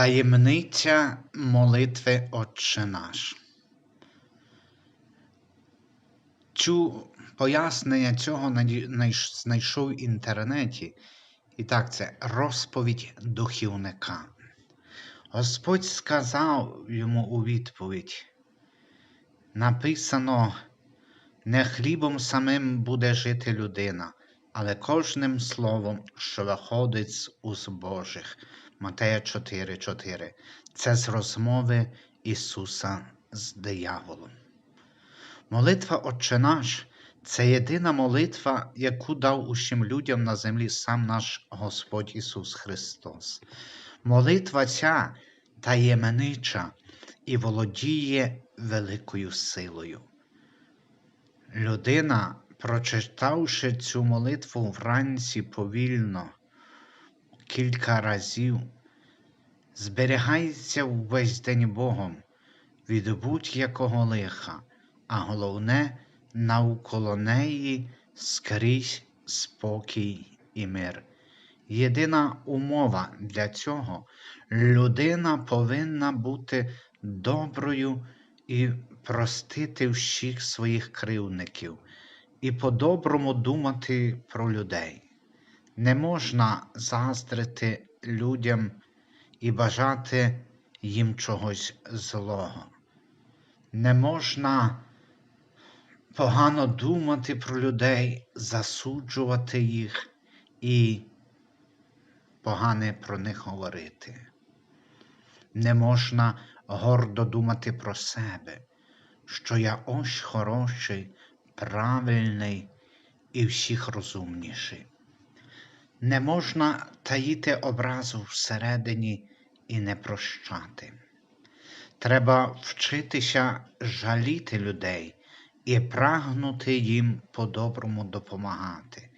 Таємниця молитви Отче наш. Цю пояснення цього знайшов в інтернеті. І так, це розповідь духівника. Господь сказав йому у відповідь: написано, не хлібом самим буде жити людина, але кожним словом, що виходить з уст Божих. Матея 4,4. Це з розмови Ісуса з дияволом. Молитва Отче наш це єдина молитва, яку дав усім людям на землі сам наш Господь Ісус Христос. Молитва ця таємнича і володіє великою силою. Людина, прочитавши цю молитву вранці повільно, кілька разів, зберігається увесь день Богом від будь-якого лиха, а головне, навколо неї скрізь спокій і мир. Єдина умова для цього людина повинна бути доброю і простити всіх своїх кривдників і по-доброму думати про людей. Не можна заздрити людям і бажати їм чогось злого. Не можна погано думати про людей, засуджувати їх і погане про них говорити. Не можна гордо думати про себе, що я ось хороший, правильний і всіх розумніший. Не можна таїти образу всередині і не прощати. Треба вчитися жаліти людей і прагнути їм по-доброму допомагати.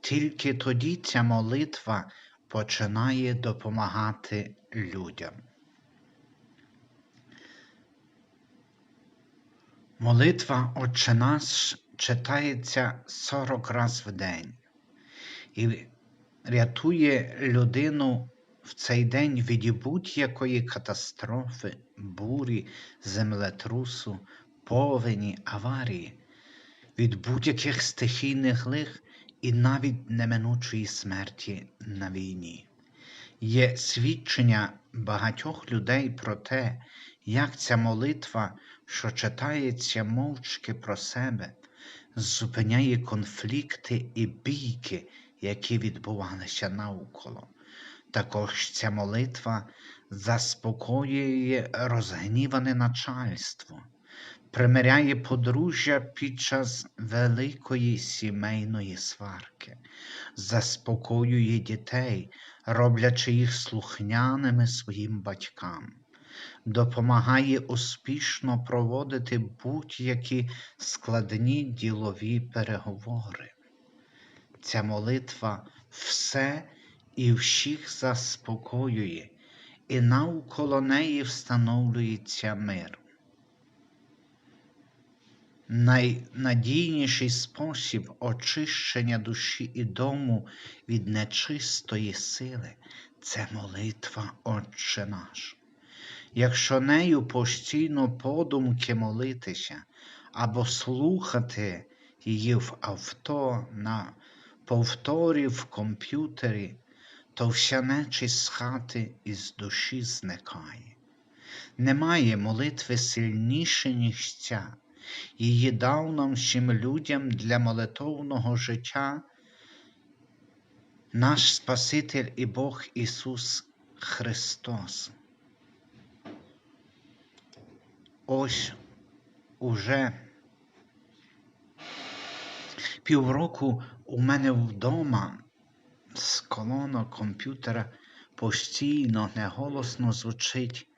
Тільки тоді ця молитва починає допомагати людям. Молитва Отче наш читається 40 раз в день і рятує людину в цей день від будь-якої катастрофи, бурі, землетрусу, повені, аварії, від будь-яких стихійних лих і навіть неминучої смерті на війні. Є свідчення багатьох людей про те, як ця молитва, що читається мовчки про себе, зупиняє конфлікти і бійки, які відбувалися навколо. Також ця молитва заспокоює розгніване начальство, примиряє подружжя під час великої сімейної сварки, заспокоює дітей, роблячи їх слухняними своїм батькам, допомагає успішно проводити будь-які складні ділові переговори. Ця молитва все і всіх заспокоює, і навколо неї встановлюється мир. Найнадійніший спосіб очищення душі і дому від нечистої сили це молитва Отче наш. Якщо нею постійно подумки молитися або слухати її в авто, на повторі в комп'ютері, то вся нечість з хати і з душі зникає. Немає молитви сильніше, ніж ця, її дав нам всім людям для молитовного життя, наш Спаситель і Бог Ісус Христос. Ось уже півроку у мене вдома з колона комп'ютера постійно неголосно звучить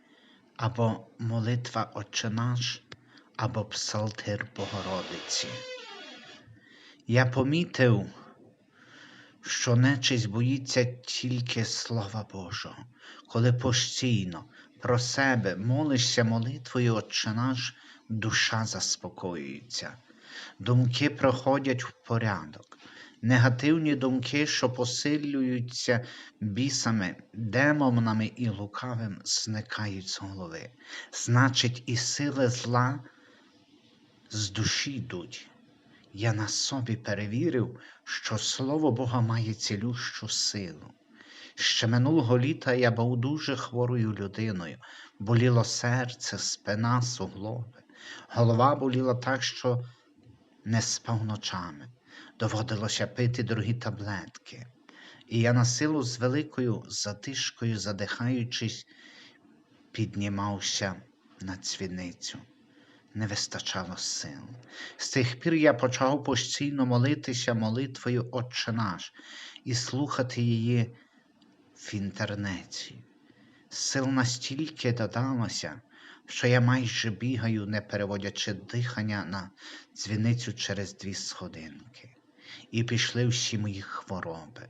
або молитва Отче наш, або Псалтир Богородиці. Я помітив, що нечисть боїться тільки Слова Божого, коли постійно про себе молишся молитвою Отче наш, душа заспокоюється, думки проходять в порядок негативні думки, що посилюються бісами, демонами і лукавим, зникають з голови. Значить, і сили зла з душі йдуть. Я на собі перевірив, що Слово Бога має цілющу силу. Ще минулого літа я був дуже хворою людиною, боліло серце, спина, суглоби. Голова боліла так, що не спав ночами. Доводилося пити дорогі таблетки. І я на силу з великою затишкою, задихаючись, піднімався на цвіницю. Не вистачало сил. З тих пір я почав постійно молитися молитвою Отче наш і слухати її в інтернеті. Сил настільки додалося, що я майже бігаю, не переводячи дихання на дзвіницю через дві сходинки. І пішли всі мої хвороби.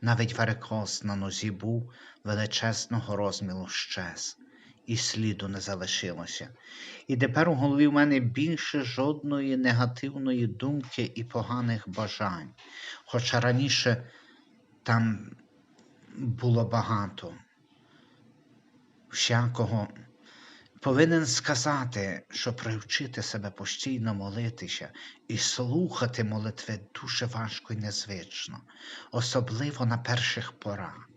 Навіть варикоз на нозі був величезного розміру щез, і сліду не залишилося. І тепер у голові в мене більше жодної негативної думки і поганих бажань, хоча раніше там було багато всякого. Повинен сказати, що привчити себе постійно молитися і слухати молитви дуже важко і незвично, особливо на перших порах,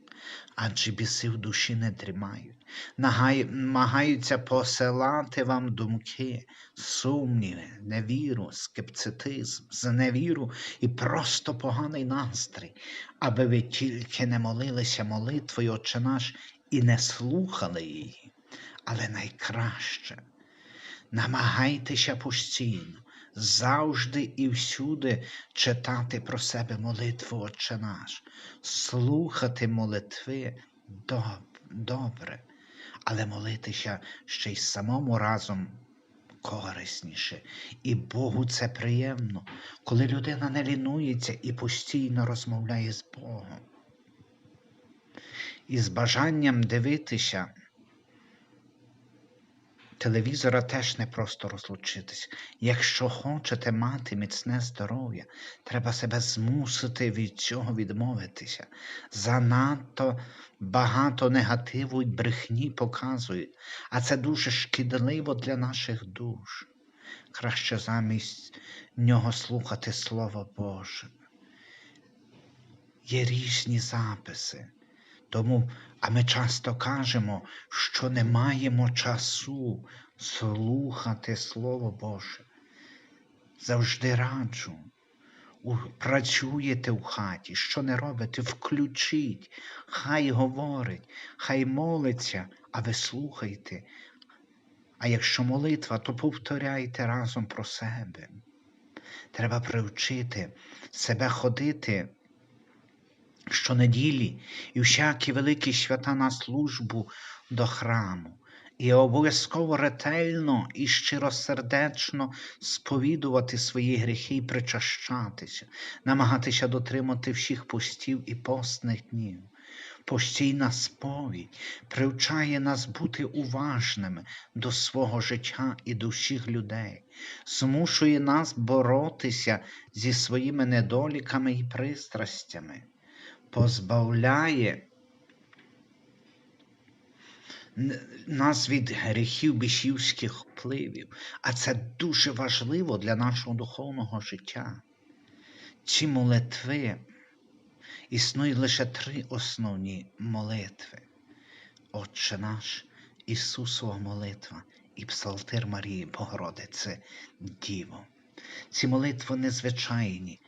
адже біси в душі не дрімають, намагаються посилати вам думки, сумніви, невіру, скепцитизм, зневіру і просто поганий настрій, аби ви тільки не молилися молитвою Отче наш і не слухали її. Але найкраще намагайтеся постійно, завжди і всюди читати про себе молитву Отче наш, слухати молитви добре, але молитися ще й самому разом корисніше. І Богу це приємно, коли людина не лінується і постійно розмовляє з Богом. І з бажанням дивитися телевізора теж не просто розлучитись. Якщо хочете мати міцне здоров'я, треба себе змусити від цього відмовитися. Занадто багато негативу й брехні показують, а це дуже шкідливо для наших душ. Краще замість нього слухати Слово Боже. Є різні записи. Тому, а ми часто кажемо, що не маємо часу слухати Слово Боже. Завжди раджу. Працюєте в хаті, що не робите, включіть, хай говорить, хай молиться, а ви слухайте. А якщо молитва, то повторяйте разом про себе. Треба привчити себе ходити щонеділі і всякі великі свята на службу до храму, і обов'язково ретельно і щиросердечно сповідувати свої гріхи і причащатися, намагатися дотримати всіх постів і постних днів. Постійна сповідь привчає нас бути уважними до свого життя і до всіх людей, змушує нас боротися зі своїми недоліками і пристрастями позбавляє нас від гріхів бішівських впливів, а це дуже важливо для нашого духовного життя. Ці молитви існують лише три основні молитви. Отче наш, Ісусова молитва і Псалтир Марії Богородице Діво. Ці молитви незвичайні,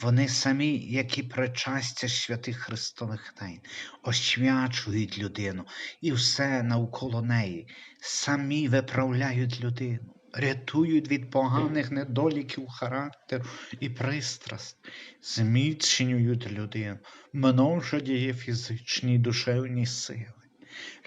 вони самі, як і причастя святих Христових тайн, освячують людину і все навколо неї, самі виправляють людину, рятують від поганих недоліків характеру і пристраст, зміцнюють людину, множать її фізичні і душевні сили.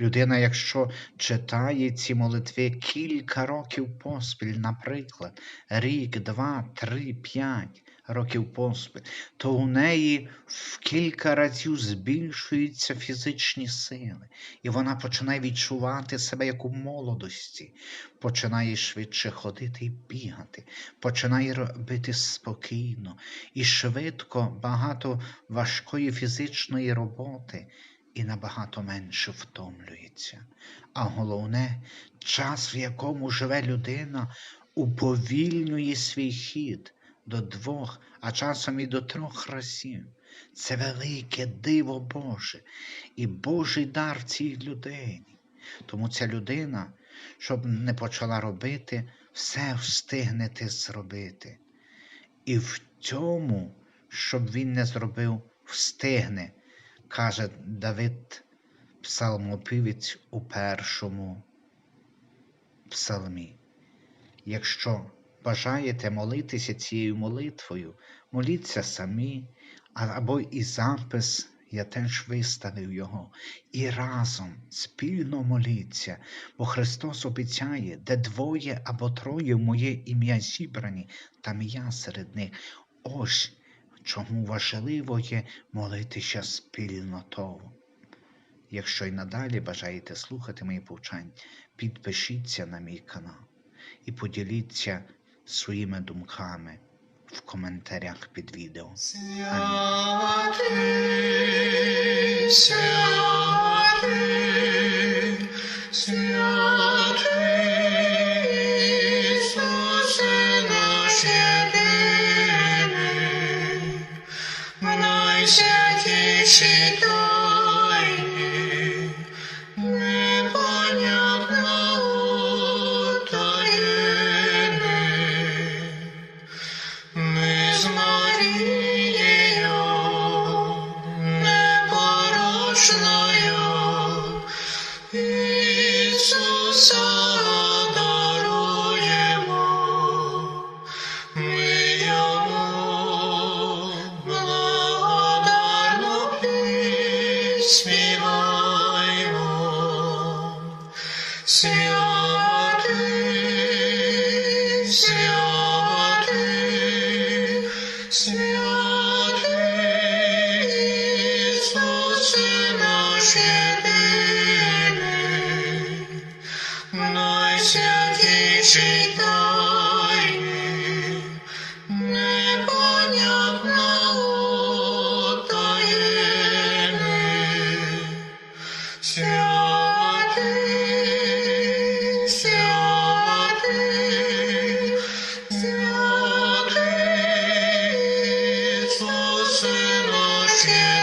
Людина, якщо читає ці молитви кілька років поспіль, наприклад, рік, два, три, п'ять, років поспіль, то у неї в кілька разів збільшуються фізичні сили, і вона починає відчувати себе як у молодості, починає швидше ходити і бігати, починає робити спокійно і швидко багато важкої фізичної роботи і набагато менше втомлюється. А головне, час, в якому живе людина, уповільнює свій хід до двох, а часом і до трьох разів. Це велике диво Боже і Божий дар цій людині. Тому ця людина, щоб не почала робити, все встигнете зробити. І в цьому, щоб він не зробив, встигне, каже Давид, псалмопівець у першому псалмі. Якщо бажаєте молитися цією молитвою, моліться самі, або і запис, я теж виставив його. І разом спільно моліться, бо Христос обіцяє, де двоє або троє моє ім'я зібрані, там і я серед них. Ось чому важливо є молитися спільнотово. Якщо й надалі бажаєте слухати мої повчання, підпишіться на мій канал і поділіться своїми думками в коментарях під відео. Святий, tonight. Наш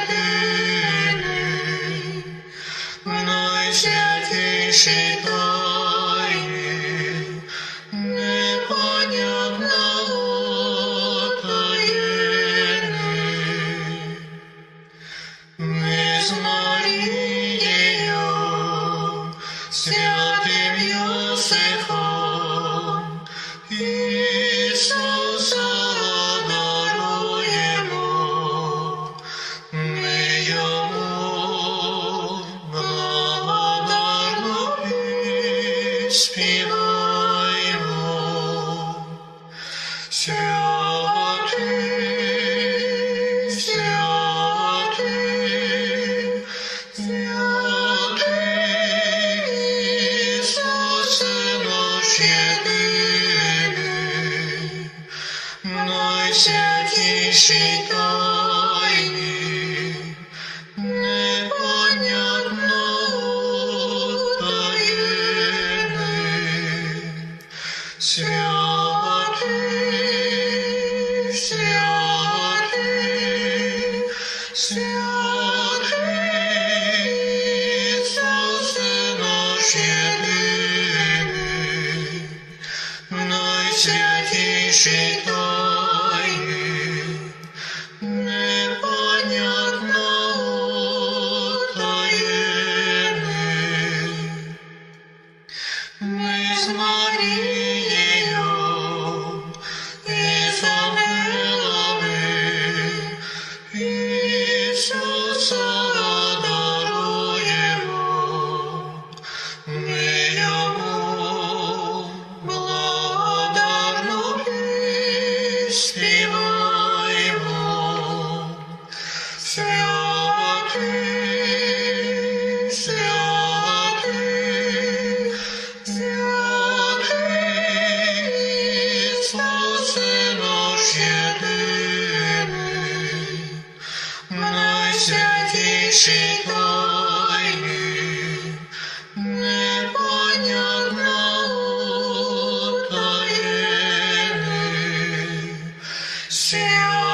Krishna. Йому благодарну Seal.